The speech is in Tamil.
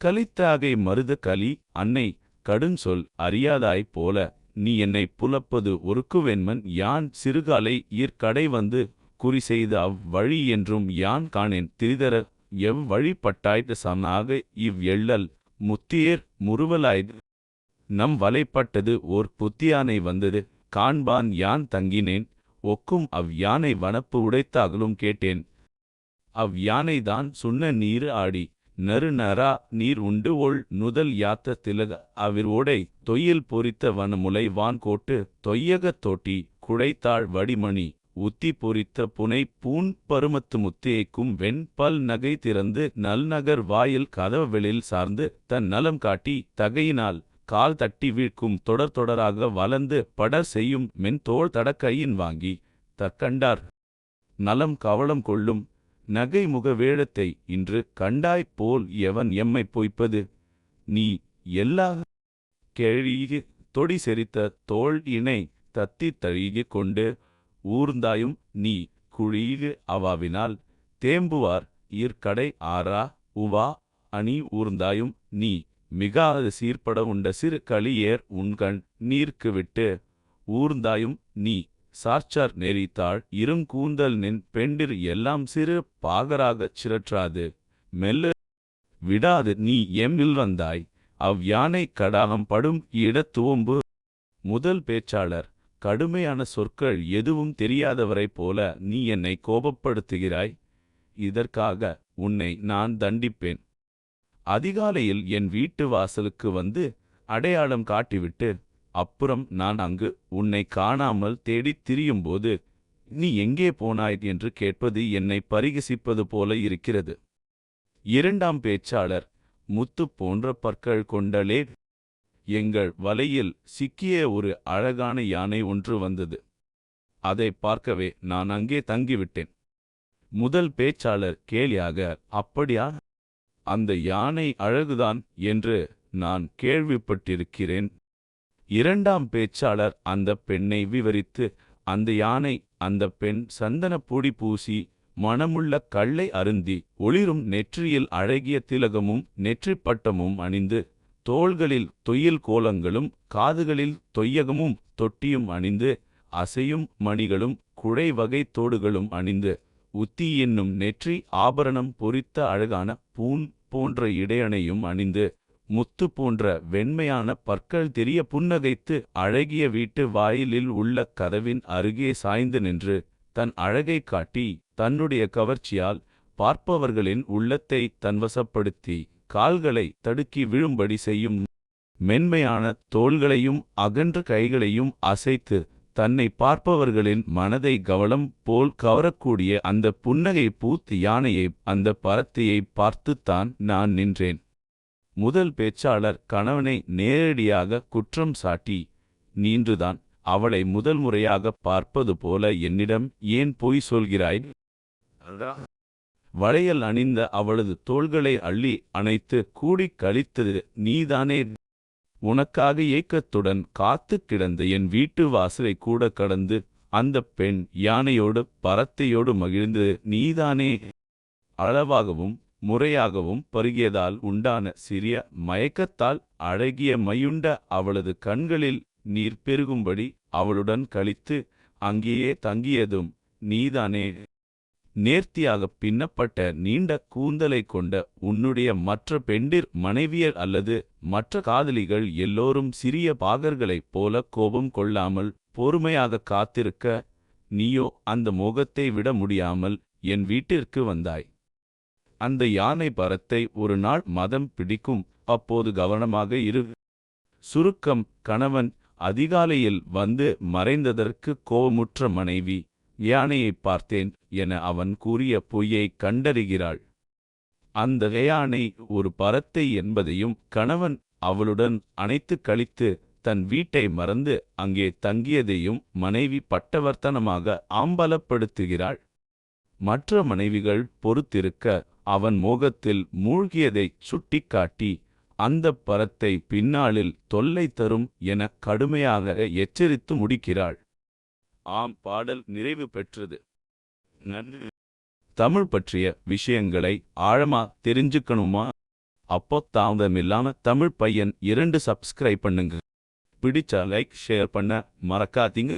கலித்தாகை மருத கலி அன்னை கடுஞ்சொல் அறியாதாய் போல நீ என்னை புலப்பது ஒருக்குவென்மன் யான் சிறுகாலை ஈர்க்கடை வந்து குறி செய்த அவ்வழி என்றும் யான் காணேன் திரிதர எவ் வழிபட்டாய்ட் சமனாக இவ் எள்ளல் முத்தியேர் முறுவலாய்து நம் வலைப்பட்டது ஓர் புத்தியானை வந்தது காண்பான் யான் தங்கினேன் ஒக்கும் அவ் யானை வனப்பு உடைத்தாகலும் கேட்டேன். அவ் யானைதான் சுண்ண நீர் ஆடி நறு நரா நீர் உண்டு ஒள் நுதல் யாத்த திலக அவிர் ஓடை தொய்யில் பொறித்த வனமுலை வான் கோட்டு தொய்யகத் தோட்டி குழைத்தாள் வடிமணி உத்தி பொறித்த புனை பூன் பருமத்து முத்தியைக்கும் வெண் பல் நகை திறந்து நல்நகர் வாயில் கதவெளில் சார்ந்து தன் நலம் காட்டி தகையினால் கால் தட்டி வீழ்க்கும் தொடர் தொடராக வளர்ந்து படர் செய்யும் மென் தோள் தடக்கையின் வாங்கி தற்கண்டார். நலம் கவளம் கொள்ளும் நகை முக இன்று கண்டாய்ப் போல் எவன் எம்மை பொய்ப்பது? நீ எல்லா கேழிகு தொடி செரித்த தோள் இணை தத்தி தழுகி கொண்டு ஊர்ந்தாயும் நீ குழியிகு அவாவினால் தேம்புவார் ஈர்க்கடை ஆரா உவா அணி ஊர்ந்தாயும் நீ மிகாத சீர்பட உண்ட சிறு களியேர் உண்கண் நீர்க்கு விட்டு ஊர்ந்தாயும் நீ சார்ச்சார் நெறித்தாள் இருங்கூந்தல் நின் பெண்டிர் எல்லாம் சிறு பாகராகச் சிரற்றாது மெல்ல விடாது நீ எம்மில் வந்தாய். அவ் யானை கடாகம் படும் இடத்துவம்பு முதல் பேச்சாளர் கடுமையான சொற்கள் எதுவும் தெரியாதவரைப் போல நீ என்னை கோபப்படுத்துகிறாய். இதற்காக உன்னை நான் தண்டிப்பேன். அதிகாலையில் என் வீட்டு வாசலுக்கு வந்து அடையாளம் காட்டிவிட்டு அப்புறம் நான் அங்கு உன்னை காணாமல் தேடித் திரியும்போது நீ எங்கே போனாய் என்று கேட்பது என்னை பரிகசிப்பது போல இருக்கிறது. இரண்டாம் பேச்சாளர் முத்து போன்ற பற்கள் கொண்டலே எங்கள் வலையில் சிக்கிய ஒரு அழகான யானை ஒன்று வந்தது. அதை பார்க்கவே நான் அங்கே தங்கிவிட்டேன். முதல் பேச்சாளர் கேலியாக அப்படியா? அந்த யானை அழகுதான் என்று நான் கேள்விப்பட்டிருக்கிறேன். இரண்டாம் பேச்சாளர் அந்த பெண்ணை விவரித்து அந்த யானை அந்த பெண் சந்தனப் பொடி பூசி மணமுள்ள கள்ளை அருந்தி ஒளிரும் நெற்றியில் அழகிய திலகமும் நெற்றிப் பட்டமும் அணிந்து தோள்களில் தொய்யில் கோலங்களும் காதுகளில் தொய்யகமும் தொட்டியும் அணிந்து அசையும் மணிகளும் குழை வகை தோடுகளும் அணிந்து உத்தி என்னும் நெற்றி ஆபரணம் பொறித்த அழகான பூன் போன்ற இடையணையும் அணிந்து முத்து போன்ற வெண்மையான பற்கள் தெரிய புன்னகைத்து அழகிய வீட்டு வாயிலில் உள்ள கதவின் அருகே சாய்ந்து நின்று தன் அழகைக் காட்டி தன்னுடைய கவர்ச்சியால் பார்ப்பவர்களின் உள்ளத்தை தன்வசப்படுத்தி கால்களை தடுக்கி விழும்படி செய்யும் மென்மையான தோள்களையும் அகன்ற கைகளையும் அசைத்து தன்னை பார்ப்பவர்களின் மனதை கவளம் போல் கவரக்கூடிய அந்த புன்னகை பூத்து யானையை அந்த பரத்தையை பார்த்துத்தான் நான் நின்றேன். முதல் பேச்சாளர் கணவனை நேரடியாக குற்றம் சாட்டி நீன்றுதான். அவளை முதல் முறையாக பார்ப்பது போல என்னிடம் ஏன் பொய் சொல்கிறாய்? வளையல் அணிந்த அவளது தோள்களை அள்ளி அணைத்து கூடிக் கழித்தது நீதானே. உனக்காக ஏக்கத்துடன் காத்து கிடந்த என் வீட்டு வாசலை கூட கடந்து அந்த பெண் யானையோடு பரத்தையோடு மகிழ்ந்து நீதானே. அளவாகவும் முறையாகவும் பருகியதால் உண்டான சிறிய மயக்கத்தால் அழகிய மையுண்ட அவளது கண்களில் நீர் பெருகும்படி அவளுடன் கழித்து அங்கேயே தங்கியதும் நீதானே. நேர்த்தியாகப் பின்னப்பட்ட நீண்ட கூந்தலை கொண்ட உன்னுடைய மற்ற பெண்டிர் மனைவியர் அல்லது மற்ற காதலிகள் எல்லோரும் சிறிய பாகர்களைப் போல கோபம் கொள்ளாமல் பொறுமையாக காத்திருக்க நீயோ அந்த மோகத்தை விட முடியாமல் என் வீட்டிற்கு வந்தாய். அந்த யானை பரத்தை ஒரு நாள் மதம் பிடிக்கும். அப்போது கவனமாக இரு. சுருக்கம் கணவன் அதிகாலையில் வந்து மறைந்ததற்கு கோபமுற்ற மனைவி யானையைப் பார்த்தேன் என அவன் கூறிய பொய்யை கண்டறிகிறாள். அந்த யானை ஒரு பரத்தை என்பதையும் கணவன் அவளுடன் அணைத்து கழித்து தன் வீட்டை மறந்து அங்கே தங்கியதையும் மனைவி பட்டவர்த்தனமாக ஆம்பலப்படுத்துகிறாள். மற்ற மனைவிகள் பொறுத்திருக்க அவன் மோகத்தில் மூழ்கியதைச் சுட்டிக்காட்டி அந்தப் பரத்தை பின்னாளில் தொல்லை தரும் என கடுமையாக எச்சரித்து முடிக்கிறாள். ஆம் பாடல் நிறைவு பெற்றது. நன்றி. தமிழ் பற்றிய விஷயங்களை ஆழமா தெரிஞ்சுக்கணுமா? அப்போ தாமதமில்லாம தமிழ் பையன் இரண்டு சப்ஸ்கிரைப் பண்ணுங்க. பிடிச்சா லைக் ஷேர் பண்ண மறக்காதீங்க.